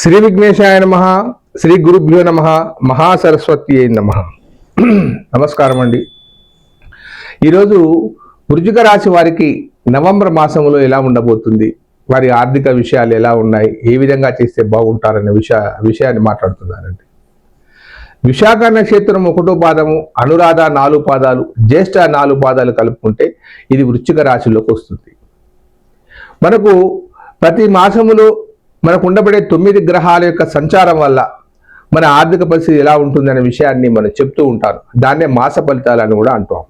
శ్రీ విఘ్నేశాయ నమ శ్రీ గురుభ్యో నమ మహాసరస్వతి అయి నమ. నమస్కారం అండి. ఈరోజు వృజుక రాశి వారికి నవంబర్ మాసంలో ఎలా ఉండబోతుంది? వారి ఆర్థిక విషయాలు ఎలా ఉన్నాయి? ఏ విధంగా చేస్తే బాగుంటారనే విషయ విషయాన్ని మాట్లాడుతున్నారండి. విశాఖ నక్షత్రం ఒకటో పాదము అనురాధ నాలుగు పాదాలు జ్యేష్ఠ నాలుగు పాదాలు కలుపుకుంటే ఇది వృశ్చిక రాశిలోకి వస్తుంది. మనకు ప్రతి మాసములో మనకు ఉండబడే తొమ్మిది గ్రహాల యొక్క సంచారం వల్ల మన ఆర్థిక పరిస్థితి ఎలా ఉంటుందనే విషయాన్ని మనం చెప్తూ ఉంటాను దాన్నే మాస ఫలితాలు అని కూడా అంటాం.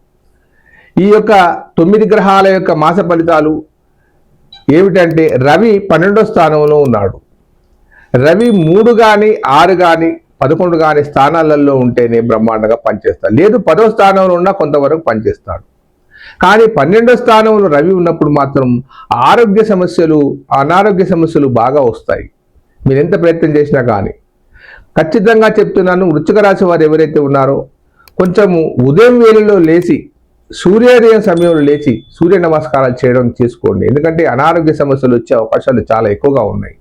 ఈ యొక్క తొమ్మిది గ్రహాల యొక్క మాస ఫలితాలు ఏమిటంటే రవి పన్నెండో స్థానంలో ఉన్నాడు. రవి మూడు కానీ ఆరు కానీ పదకొండు కానీ స్థానాలలో ఉంటేనే బ్రహ్మాండంగా పనిచేస్తాడు. లేదు పదో స్థానంలో ఉన్నా కొంతవరకు పనిచేస్తాడు. కానీ పన్నెండో స్థానంలో రవి ఉన్నప్పుడు మాత్రం ఆరోగ్య సమస్యలు అనారోగ్య సమస్యలు బాగా వస్తాయి. మీరు ఎంత ప్రయత్నం చేసినా కానీ. ఖచ్చితంగా చెప్తున్నాను వృచ్చిక రాశి వారు ఎవరైతే ఉన్నారో కొంచెము ఉదయం వేళలో లేచి సూర్యోదయం సమయంలో లేచి సూర్య నమస్కారాలు చేయడం చేసుకోండి. ఎందుకంటే అనారోగ్య సమస్యలు వచ్చే అవకాశాలు చాలా ఎక్కువగా ఉన్నాయి.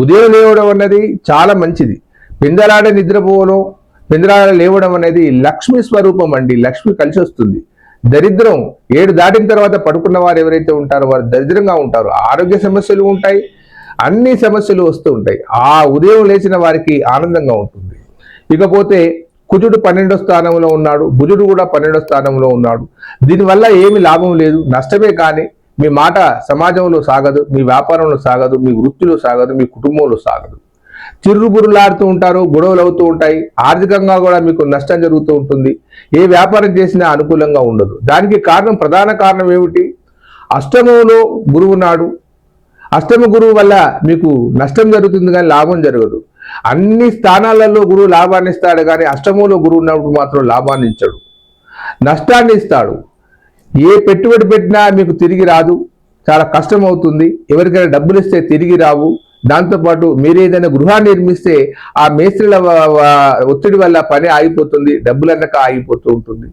ఉదయం లేవడం అన్నది చాలా మంచిది. బిందలాడే నిద్రపోవడం బిందలాడ లేవడం అనేది లక్ష్మీ స్వరూపం అండి. లక్ష్మి కలిసి వస్తుంది. దరిద్రం ఏడు దాటిన తర్వాత పడుకున్న వారు ఎవరైతే ఉంటారో వారు దరిద్రంగా ఉంటారు. ఆరోగ్య సమస్యలు ఉంటాయి అన్ని సమస్యలు వస్తూ ఉంటాయి. ఆ ఉదయం లేచిన వారికి ఆనందంగా ఉంటుంది. ఇకపోతే కుజుడు పన్నెండో స్థానంలో ఉన్నాడు బుజుడు కూడా పన్నెండో స్థానంలో ఉన్నాడు. దీనివల్ల ఏమి లాభం లేదు నష్టమే కానీ మీ మాట సమాజంలో సాగదు మీ వ్యాపారంలో సాగదు మీ వృత్తిలో సాగదు మీ కుటుంబంలో సాగదు. చిర్రుబురులాడుతూ ఉంటారు గొడవలు అవుతూ ఉంటాయి. ఆర్థికంగా కూడా మీకు నష్టం జరుగుతూ ఉంటుంది. ఏ వ్యాపారం చేసినా అనుకూలంగా ఉండదు. దానికి కారణం ప్రధాన కారణం ఏమిటి? అష్టమంలో గురువు నాడు అష్టమ గురువు వల్ల మీకు నష్టం జరుగుతుంది కానీ లాభం జరగదు. అన్ని స్థానాలలో గురువు లాభాన్ని ఇస్తాడు కానీ అష్టమంలో గురువు ఉన్నప్పుడు మాత్రం లాభాన్ని ఇచ్చాడు. నష్టాన్ని ఇస్తాడు. ఏ పెట్టుబడి పెట్టినా మీకు తిరిగి రాదు. చాలా కష్టం అవుతుంది ఎవరికైనా డబ్బులు ఇస్తే తిరిగి రావు. దాంతోపాటు మీరు ఏదైనా గృహాన్ని నిర్మిస్తే ఆ మేస్త్రిల ఒత్తిడి వల్ల పని ఆగిపోతుంది డబ్బులు అన్నక ఆగిపోతూ ఉంటుంది.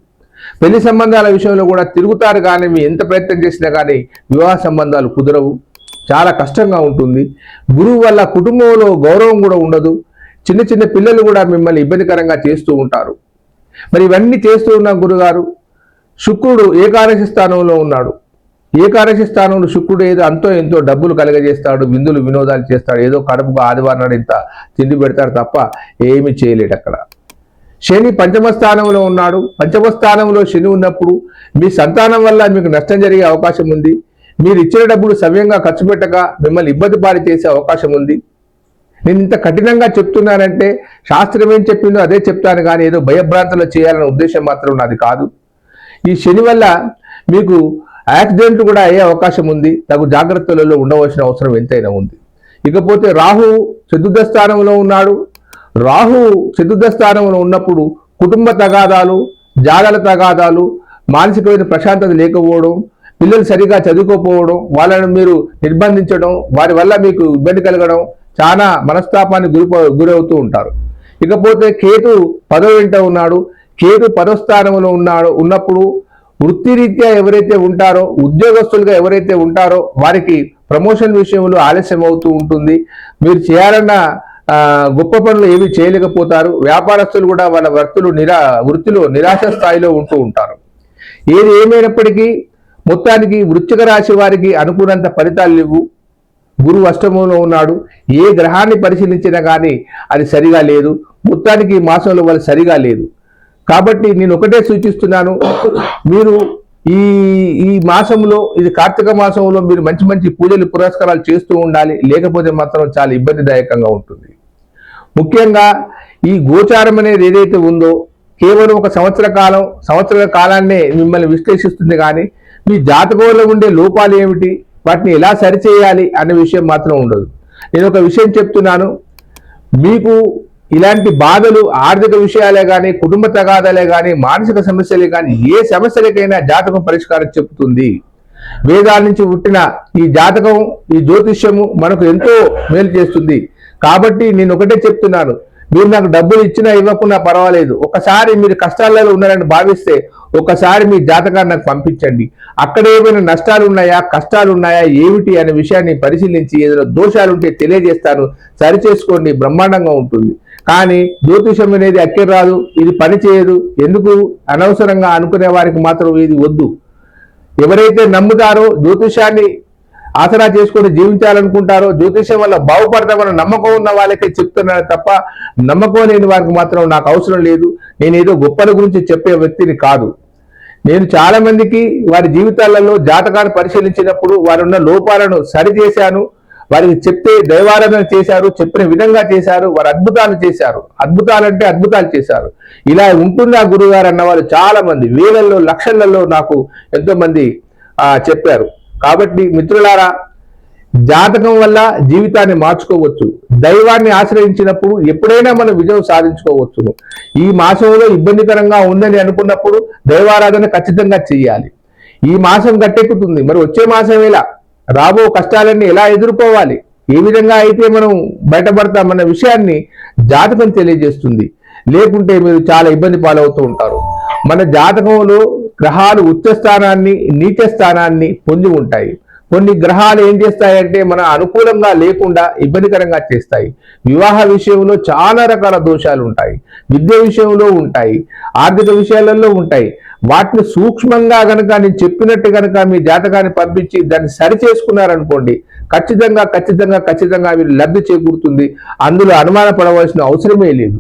పెళ్ళి సంబంధాల విషయంలో కూడా తిరుగుతారు కానీ మీ ఎంత ప్రయత్నం చేసినా కానీ వివాహ సంబంధాలు కుదరవు. చాలా కష్టంగా ఉంటుంది. గురువు వల్ల కుటుంబంలో గౌరవం కూడా ఉండదు. చిన్న చిన్న పిల్లలు కూడా మిమ్మల్ని ఇబ్బందికరంగా చేస్తూ ఉంటారు. మరి ఇవన్నీ చేస్తూ ఉన్న గురుగారు శుక్రుడు ఏకాదశి స్థానంలో ఉన్నాడు. ఏకాదశి స్థానంలో శుక్రుడు ఏదో అంతో ఎంతో డబ్బులు కలగజేస్తాడు విందులు వినోదాలు చేస్తాడు ఏదో కడుపుకు ఆదివారం నాడు ఇంత తిండి పెడతాడు తప్ప ఏమి చేయలేడు అక్కడ. శని పంచమ స్థానంలో ఉన్నాడు. పంచమ స్థానంలో శని ఉన్నప్పుడు మీ సంతానం వల్ల మీకు నష్టం జరిగే అవకాశం ఉంది. మీరు ఇచ్చిన డబ్బులు సవ్యంగా ఖర్చు పెట్టక మిమ్మల్ని ఇబ్బంది పాలు చేసే అవకాశం ఉంది. నేను ఇంత కఠినంగా చెప్తున్నానంటే శాస్త్రం ఏం చెప్పిందో అదే చెప్తాను కానీ ఏదో భయభ్రాంతులు చేయాలనే ఉద్దేశం మాత్రం నాది కాదు. ఈ శని వల్ల మీకు యాక్సిడెంట్ కూడా అయ్యే అవకాశం ఉంది. తగు జాగ్రత్తలలో ఉండవలసిన అవసరం ఎంతైనా ఉంది. ఇకపోతే రాహు చతుర్థ స్థానంలో ఉన్నాడు. రాహు చతుర్థ స్థానంలో ఉన్నప్పుడు కుటుంబ తగాదాలు జాగల తగాదాలు మానసికమైన ప్రశాంతత లేకపోవడం పిల్లలు సరిగా చదువుకోపోవడం వాళ్ళని మీరు నిర్బంధించడం వారి వల్ల మీకు ఇబ్బంది కలగడం చాలా మనస్తాపానికి గురి గురవుతూ ఉంటారు. ఇకపోతే కేతు పదవ వెంట ఉన్నాడు. కేతు పదవ స్థానంలో ఉన్నాడు. ఉన్నప్పుడు వృత్తిరీత్యా ఎవరైతే ఉంటారో ఉద్యోగస్తులుగా ఎవరైతే ఉంటారో వారికి ప్రమోషన్ విషయంలో ఆలస్యం అవుతూ ఉంటుంది. మీరు చేయాలన్న గొప్ప పనులు ఏవి చేయలేకపోతారు. వ్యాపారస్తులు కూడా వాళ్ళ వర్తులు నిరా వృత్తిలో నిరాశ స్థాయిలో ఉంటూ ఉంటారు. ఏది ఏమైనప్పటికీ మొత్తానికి వృశ్చిక రాశి వారికి అనుకున్నంత ఫలితాలు లేవు. గురువు అష్టమంలో ఉన్నాడు. ఏ గ్రహాన్ని పరిశీలించినా కానీ అది సరిగా లేదు. మొత్తానికి ఈ మాసంలో వాళ్ళు సరిగా లేదు. కాబట్టి నేను ఒకటే సూచిస్తున్నాను. మీరు ఈ ఈ మాసంలో ఇది కార్తీక మాసంలో మీరు మంచి మంచి పూజలు పురస్కారాలు చేస్తూ ఉండాలి. లేకపోతే మాత్రం చాలా ఇబ్బందిదాయకంగా ఉంటుంది. ముఖ్యంగా ఈ గోచారం అనేది ఏదైతే ఉందో కేవలం ఒక సంవత్సర కాలం సంవత్సర కాలాన్నే మిమ్మల్ని విశ్లేషిస్తుంది కానీ మీ జాతకంలో ఉండే లోపాలు ఏమిటి వాటిని ఎలా సరిచేయాలి అనే విషయం మాత్రం ఉండదు. నేను ఒక విషయం చెప్తున్నాను. మీకు ఇలాంటి బాధలు ఆర్థిక విషయాలే కానీ కుటుంబ తగాదాలే కానీ మానసిక సమస్యలే కానీ ఏ సమస్యలకైనా జాతకం పరిష్కారం చెబుతుంది. వేదాల నుంచి పుట్టిన ఈ జాతకం ఈ జ్యోతిష్యము మనకు ఎంతో మేలు చేస్తుంది. కాబట్టి నేను ఒకటే చెప్తున్నాను. మీరు నాకు డబ్బులు ఇచ్చినా ఇవ్వకున్నా పర్వాలేదు. ఒకసారి మీరు కష్టాలలో ఉన్నారని భావిస్తే ఒకసారి మీ జాతకాన్ని నాకు పంపించండి. అక్కడ ఏమైనా నష్టాలు ఉన్నాయా కష్టాలు ఉన్నాయా ఏమిటి అనే విషయాన్ని పరిశీలించి ఏదైనా దోషాలు ఉంటే తెలియజేస్తాను. సరిచేసుకోండి బ్రహ్మాండంగా ఉంటుంది. కానీ జ్యోతిషం అనేది అక్కర రాదు ఇది పని చేయదు ఎందుకు? అనవసరంగా అనుకునే వారికి మాత్రం ఇది వద్దు. ఎవరైతే నమ్ముతారో జ్యోతిషాన్ని ఆసరా చేసుకొని జీవించాలనుకుంటారో జ్యోతిషం వల్ల బాగుపడతామన్న నమ్మకం ఉన్న వాళ్ళకే చెప్తున్నాను తప్ప నమ్మకం లేని వారికి మాత్రం నాకు అవసరం లేదు. నేను ఏదో గొప్పల గురించి చెప్పే వ్యక్తిని కాదు. నేను చాలా మందికి వారి జీవితాలలో జాతకాన్ని పరిశీలించినప్పుడు వారున్న లోపాలను సరిచేశాను. వారికి చెప్తే దైవారాధన చేశారు చెప్పిన విధంగా చేశారు వారు అద్భుతాలు చేశారు. అద్భుతాలంటే అద్భుతాలు చేశారు. ఇలా ఉంటుందా గురుగారు అన్న వాళ్ళు చాలా మంది వేలల్లో లక్షలలో నాకు ఎంతో మంది చెప్పారు. కాబట్టి మిత్రులారా జాతకం వల్ల జీవితాన్ని మార్చుకోవచ్చు. దైవాన్ని ఆశ్రయించినప్పుడు ఎప్పుడైనా మనం విజయం సాధించుకోవచ్చును. ఈ మాసంలో ఇబ్బందికరంగా ఉందని అనుకున్నప్పుడు దైవారాధన ఖచ్చితంగా చెయ్యాలి. ఈ మాసం గట్టెక్కుతుంది. మరి వచ్చే మాసం ఎలా రాబో కష్టాలన్నీ ఎలా ఎదుర్కోవాలి? ఏ విధంగా అయితే మనం బయటపడతామన్న విషయాన్ని జాతకం తెలియజేస్తుంది. లేకుంటే మీరు చాలా ఇబ్బంది పాలవుతూ ఉంటారు. మన జాతకంలో గ్రహాలు ఉచ్చ స్థానాన్ని నీచ స్థానాన్ని పొంది ఉంటాయి. కొన్ని గ్రహాలు ఏం చేస్తాయంటే మన అనుకూలంగా లేకుండా ఇబ్బందికరంగా చేస్తాయి. వివాహ విషయంలో చాలా రకాల దోషాలు ఉంటాయి. విద్య విషయంలో ఉంటాయి. ఆర్థిక విషయాలలో ఉంటాయి. వాటిని సూక్ష్మంగా కనుక నేను చెప్పినట్టు కనుక మీ జాతకాన్ని పంపించి దాన్ని సరి చేసుకున్నారనుకోండి ఖచ్చితంగా ఖచ్చితంగా ఖచ్చితంగా మీరు లబ్ధి చేకూరుతుంది. అందులో అనుమాన పడవలసిన అవసరమే లేదు.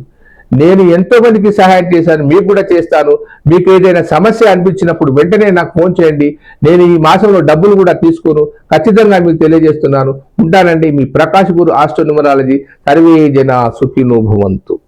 నేను ఎంతో మందికి సహాయం చేశాను మీకు కూడా చేస్తాను. మీకు ఏదైనా సమస్య అనిపించినప్పుడు వెంటనే నాకు ఫోన్ చేయండి. నేను ఈ మాసంలో డబ్బులు కూడా తీసుకోను. ఖచ్చితంగా మీకు తెలియజేస్తున్నాను. ఉంటానండి మీ ప్రకాశ్ గురు ఆస్ట్రో న్యూమరాలజీ సర్వే జన సుఖినోభవంతు